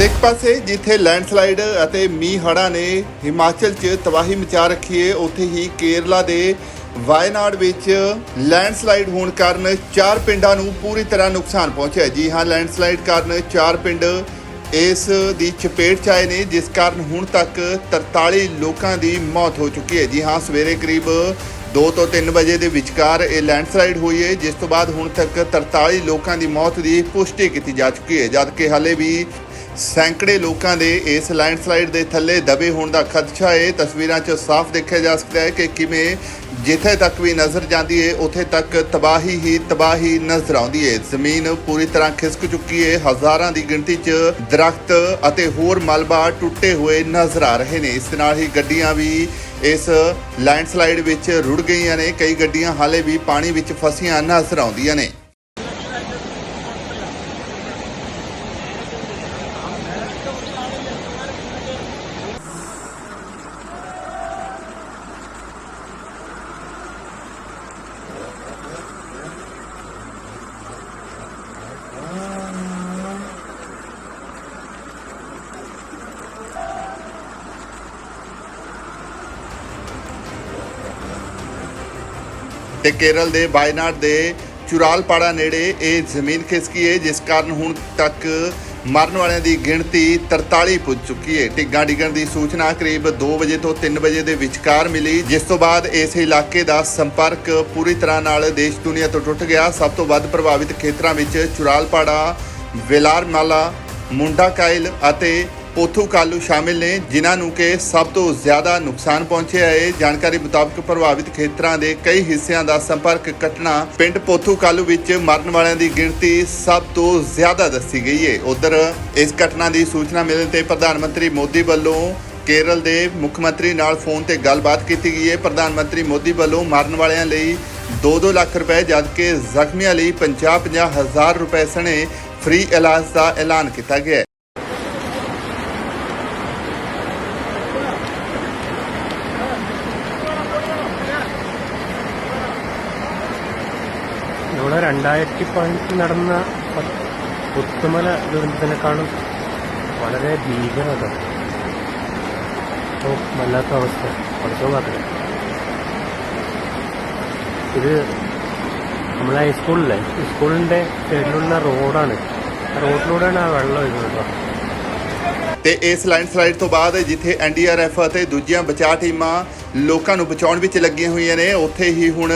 ਇੱਕ ਪਾਸੇ ਜਿੱਥੇ ਲੈਂਡਸਲਾਈਡ ਅਤੇ ਮੀਂਹ ਹੜ੍ਹਾਂ ਨੇ ਹਿਮਾਚਲ 'ਚ ਤਬਾਹੀ ਮਚਾ ਰੱਖੀ ਹੈ, ਉੱਥੇ ਹੀ ਕੇਰਲਾ ਦੇ ਵਾਇਨਾਡ ਵਿੱਚ ਲੈਂਡਸਲਾਈਡ ਹੋਣ ਕਾਰਨ ਚਾਰ ਪਿੰਡਾਂ ਨੂੰ ਪੂਰੀ ਤਰ੍ਹਾਂ ਨੁਕਸਾਨ ਪਹੁੰਚਿਆ ਜੀ ਹਾਂ, ਲੈਂਡਸਲਾਈਡ ਕਾਰਨ ਚਾਰ ਪਿੰਡ ਇਸ ਦੀ ਚਪੇਟ 'ਚ ਆਏ ਨੇ, ਜਿਸ ਕਾਰਨ ਹੁਣ ਤੱਕ 43 ਲੋਕਾਂ ਦੀ ਮੌਤ ਹੋ ਚੁੱਕੀ ਹੈ। ਜੀ ਹਾਂ, ਸਵੇਰੇ ਕਰੀਬ 2 ਤੋਂ 3 ਵਜੇ ਦੇ ਵਿਚਕਾਰ ਇਹ ਲੈਂਡਸਲਾਈਡ ਹੋਈ ਹੈ, ਜਿਸ ਤੋਂ ਬਾਅਦ ਹੁਣ ਤੱਕ 43 ਲੋਕਾਂ ਦੀ ਮੌਤ ਦੀ ਪੁਸ਼ਟੀ ਕੀਤੀ ਜਾ ਚੁੱਕੀ ਹੈ। ਜਦਕਿ ਹਾਲੇ ਵੀ ਸੈਂਕੜੇ ਲੋਕਾਂ ਦੇ ਇਸ ਲੈਂਡਸਲਾਈਡ ਦੇ ਥੱਲੇ ਦਬੇ ਹੋਣ ਦਾ ਖਦਸ਼ਾ ਹੈ। ਤਸਵੀਰਾਂ 'ਚ ਸਾਫ਼ ਦੇਖਿਆ ਜਾ ਸਕਦਾ ਹੈ ਕਿ ਕਿਵੇਂ ਜਿੱਥੇ ਤੱਕ ਵੀ ਨਜ਼ਰ ਜਾਂਦੀ ਹੈ ਉੱਥੇ ਤੱਕ ਤਬਾਹੀ ਹੀ ਤਬਾਹੀ ਨਜ਼ਰ ਆਉਂਦੀ ਹੈ ਜ਼ਮੀਨ ਪੂਰੀ ਤਰ੍ਹਾਂ ਖਿਸਕ ਚੁੱਕੀ ਹੈ ਹਜ਼ਾਰਾਂ ਦੀ ਗਿਣਤੀ 'ਚ ਦਰਖਤ ਅਤੇ ਹੋਰ ਮਲਬਾ ਟੁੱਟੇ ਹੋਏ ਨਜ਼ਰ ਆ ਰਹੇ ਨੇ। ਇਸ ਦੇ ਨਾਲ ਹੀ ਗੱਡੀਆਂ ਵੀ ਇਸ ਲੈਂਡਸਲਾਈਡ ਵਿੱਚ ਰੁੜ ਗਈਆਂ ਨੇ। ਕਈ ਗੱਡੀਆਂ ਹਾਲੇ ਵੀ ਪਾਣੀ ਵਿੱਚ ਫਸੀਆਂ ਨਜ਼ਰ ਆਉਂਦੀਆਂ ਨੇ। ਤੇ ਕੇਰਲ ਦੇ ਵਾਇਨਾਡ ਦੇ ਚੁਰਾਲਪਾੜਾ ਨੇੜੇ ਇਹ ਜ਼ਮੀਨ ਖਿਸਕੀ ਹੈ ਜਿਸ ਕਾਰਨ ਹੁਣ ਤੱਕ ਮਰਨ ਵਾਲਿਆਂ ਦੀ ਗਿਣਤੀ 43 ਪੁੱਜ ਚੁੱਕੀ ਹੈ ਟਿੱਗਾ ਡਿੱਗਣ ਦੀ ਸੂਚਨਾ ਕਰੀਬ 2 ਵਜੇ ਤੋਂ 3 ਵਜੇ ਦੇ ਵਿਚਕਾਰ ਮਿਲੀ, ਜਿਸ ਤੋਂ ਬਾਅਦ ਇਸ ਇਲਾਕੇ ਦਾ ਸੰਪਰਕ ਪੂਰੀ ਤਰ੍ਹਾਂ ਨਾਲ ਦੇਸ਼ ਦੁਨੀਆ ਤੋਂ ਟੁੱਟ ਗਿਆ। ਸਭ ਤੋਂ ਵੱਧ ਪ੍ਰਭਾਵਿਤ ਖੇਤਰਾਂ ਵਿੱਚ ਚੁਰਾਲਪਾੜਾ, ਵਿਲਾਰਮਾਲਾ, ਮੁੰਡਾ ਕਾਇਲ ਅਤੇ ਪੋਥੂ ਕਾਲੂ ਸ਼ਾਮਿਲ ਨੇ, ਜਿਨ੍ਹਾਂ ਨੂੰ ਕਿ ਸਭ ਤੋਂ ਜ਼ਿਆਦਾ ਨੁਕਸਾਨ ਪਹੁੰਚਿਆ ਹੈ। ਜਾਣਕਾਰੀ ਮੁਤਾਬਕ ਪ੍ਰਭਾਵਿਤ ਖੇਤਰਾਂ ਦੇ ਕਈ ਹਿੱਸਿਆਂ ਦਾ ਸੰਪਰਕ ਕੱਟਣਾ ਪਿੰਡ ਪੋਥੂ ਕਾਲੂ ਵਿੱਚ ਮਰਨ ਵਾਲਿਆਂ ਦੀ ਗਿਣਤੀ ਸਭ ਤੋਂ ਜ਼ਿਆਦਾ ਦੱਸੀ ਗਈ ਹੈ। ਉਧਰ ਇਸ ਘਟਨਾ ਦੀ ਸੂਚਨਾ ਮਿਲਣ ਤੇ ਪ੍ਰਧਾਨ ਮੰਤਰੀ ਮੋਦੀ ਵੱਲੋਂ ਕੇਰਲ ਦੇ ਮੁੱਖ ਮੰਤਰੀ ਨਾਲ ਫੋਨ ਤੇ ਗੱਲਬਾਤ ਕੀਤੀ ਗਈ ਹੈ। ਪ੍ਰਧਾਨ ਮੰਤਰੀ ਮੋਦੀ ਵੱਲੋਂ ਮਰਨ ਵਾਲਿਆਂ ਲਈ 2-2 ਲੱਖ ਰੁਪਏ, ਜਦਕਿ ਜ਼ਖਮੀਆਂ ਲਈ 50-50 ਹਜ਼ਾਰ ਰੁਪਏ ਸਣੇ ਫ੍ਰੀ ਇਲਾਜ ਦਾ ਐਲਾਨ ਕੀਤਾ ਗਿਆ ഇവിടെ രണ്ടായിരത്തി പതിനെട്ടിൽ നടന്ന പ- പുത്തുമല ദുരന്തത്തിനെക്കാളും വളരെ ഭീകരത ഓ വല്ലാത്ത അവസ്ഥ പഠിച്ചോ കാത്തില്ല ഇത് നമ്മളെ ഹൈസ്കൂളിലെ സ്കൂളിന്റെ സൈഡിലുള്ള റോഡാണ് ആ റോഡിലൂടെയാണ് ആ വെള്ളം ഒഴുകുന്നത് കേട്ടോ ਤੇ ਇਸ ਲੈਂਡਸਲਾਈਡ ਤੋਂ ਬਾਅਦ ਜਿੱਥੇ ਐਨਡੀਆਰਐਫ ਅਤੇ ਦੂਜੀਆਂ ਬਚਾਅ ਟੀਮਾਂ ਲੋਕਾਂ ਨੂੰ ਬਚਾਉਣ ਵਿੱਚ ਲੱਗੀਆਂ ਹੋਈਆਂ ਨੇ ਉੱਥੇ ਹੀ ਹੁਣ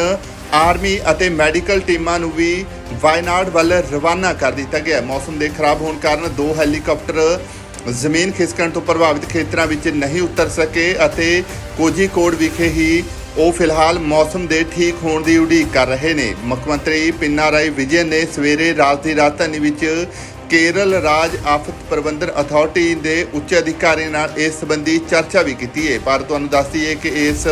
ਆਰਮੀ ਅਤੇ ਮੈਡੀਕਲ ਟੀਮਾਂ ਨੂੰ ਵੀ ਵਾਇਨਾਡ ਵੱਲ ਰਵਾਨਾ ਕਰ ਦਿੱਤਾ ਗਿਆ। ਮੌਸਮ ਦੇ ਖਰਾਬ ਹੋਣ ਕਾਰਨ ਦੋ ਹੈਲੀਕਾਪਟਰ ਜ਼ਮੀਨ ਖਿਸਕਣ ਤੋਂ ਪ੍ਰਭਾਵਿਤ ਖੇਤਰਾਂ ਵਿੱਚ ਨਹੀਂ ਉਤਰ ਸਕੇ ਅਤੇ ਕੋਝੀਕੋਡ ਵਿਖੇ ਹੀ ਉਹ ਫਿਲਹਾਲ ਮੌਸਮ ਦੇ ਠੀਕ ਹੋਣ ਦੀ ਉਡੀਕ ਕਰ ਰਹੇ ਨੇ। ਮੁੱਖ ਮੰਤਰੀ ਪਿਨਾਰਾਈ ਵਿਜੇ ਨੇ ਸਵੇਰੇ ਰਾਤ ਦੀ ਰਾਜਧਾਨੀ ਵਿੱਚ ਕੇਰਲ ਰਾਜ ਆਫਤ ਪ੍ਰਬੰਧਨ ਅਥਾਰਟੀ ਦੇ ਉੱਚ ਅਧਿਕਾਰੀਆਂ ਨਾਲ ਇਸ ਸੰਬੰਧੀ ਚਰਚਾ ਵੀ ਕੀਤੀ ਹੈ। ਪਰ ਤੁਹਾਨੂੰ ਦੱਸਦੀ ਹੈ ਕਿ ਇਸ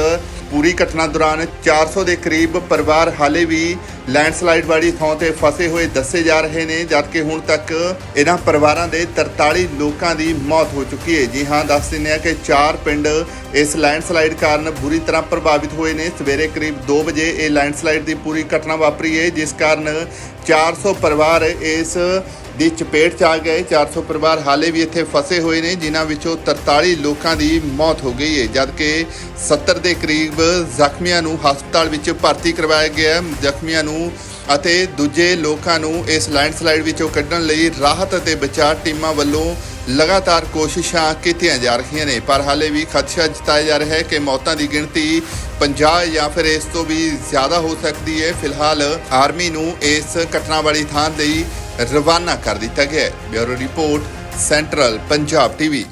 ਪੂਰੀ ਘਟਨਾ ਦੌਰਾਨ 400 ਦੇ ਕਰੀਬ ਪਰਿਵਾਰ ਹਾਲੇ ਵੀ ਲੈਂਡਸਲਾਈਡ ਵਾਲੀ ਥਾਂ ਤੇ ਫਸੇ ਹੋਏ ਦੱਸੇ ਜਾ ਰਹੇ ਨੇ ਜਦਕਿ ਹੁਣ ਤੱਕ ਇਹਨਾਂ ਪਰਿਵਾਰਾਂ ਦੇ 43 ਲੋਕਾਂ ਦੀ ਮੌਤ ਹੋ ਚੁੱਕੀ ਹੈ। ਜੀ ਹਾਂ, ਦੱਸ ਦਿੰਦੇ ਹਾਂ ਕਿ ਚਾਰ ਪਿੰਡ ਇਸ ਲੈਂਡਸਲਾਈਡ ਕਾਰਨ ਬੁਰੀ ਤਰ੍ਹਾਂ ਪ੍ਰਭਾਵਿਤ ਹੋਏ ਨੇ। ਸਵੇਰੇ ਕਰੀਬ 2 ਵਜੇ ਇਹ ਲੈਂਡਸਲਾਈਡ ਦੀ ਪੂਰੀ ਘਟਨਾ ਵਾਪਰੀ ਹੈ, ਜਿਸ ਕਾਰਨ 400 ਪਰਿਵਾਰ ਇਸ ਦੀ ਚਪੇਟ ਚ ਆ ਗਏ। 400 ਪਰਿਵਾਰ ਹਾਲੇ ਵੀ ਇੱਥੇ ਫਸੇ ਹੋਏ ਨੇ, ਜਿਨ੍ਹਾਂ ਵਿੱਚੋਂ 43 ਲੋਕਾਂ ਦੀ ਮੌਤ ਹੋ ਗਈ ਹੈ, ਜਦਕਿ 70 ਦੇ ਕਰੀਬ ਜ਼ਖਮੀਆਂ ਨੂੰ ਹਸਪਤਾਲ ਵਿੱਚ ਭਰਤੀ ਕਰਵਾਇਆ ਗਿਆ ਹੈ। ਜ਼ਖਮੀਆਂ ਨੂੰ ਅਤੇ ਦੂਜੇ ਲੋਕਾਂ ਨੂੰ ਇਸ ਲੈਂਡਸਲਾਈਡ ਵਿੱਚੋਂ ਕੱਢਣ ਲਈ ਰਾਹਤ ਅਤੇ ਬਚਾਅ ਟੀਮਾਂ ਵੱਲੋਂ ਲਗਾਤਾਰ ਕੋਸ਼ਿਸ਼ਾਂ ਕੀਤੀਆਂ ਜਾ ਰਹੀਆਂ ਨੇ। ਪਰ ਹਾਲੇ ਵੀ ਖਦਸ਼ਾ ਜਤਾਇਆ ਜਾ ਰਿਹਾ ਹੈ ਕਿ ਮੌਤਾਂ ਦੀ ਗਿਣਤੀ 50 ਜਾਂ ਫਿਰ ਇਸ ਤੋਂ ਵੀ ਜ਼ਿਆਦਾ ਹੋ ਸਕਦੀ ਹੈ। ਫਿਲਹਾਲ ਆਰਮੀ ਨੂੰ ਇਸ ਘਟਨਾ ਵਾਲੀ ਥਾਂ ਲਈ ਰਵਾਨਾ ਕਰ ਦਿੱਤਾ ਗਿਆ bureau report central Punjab TV.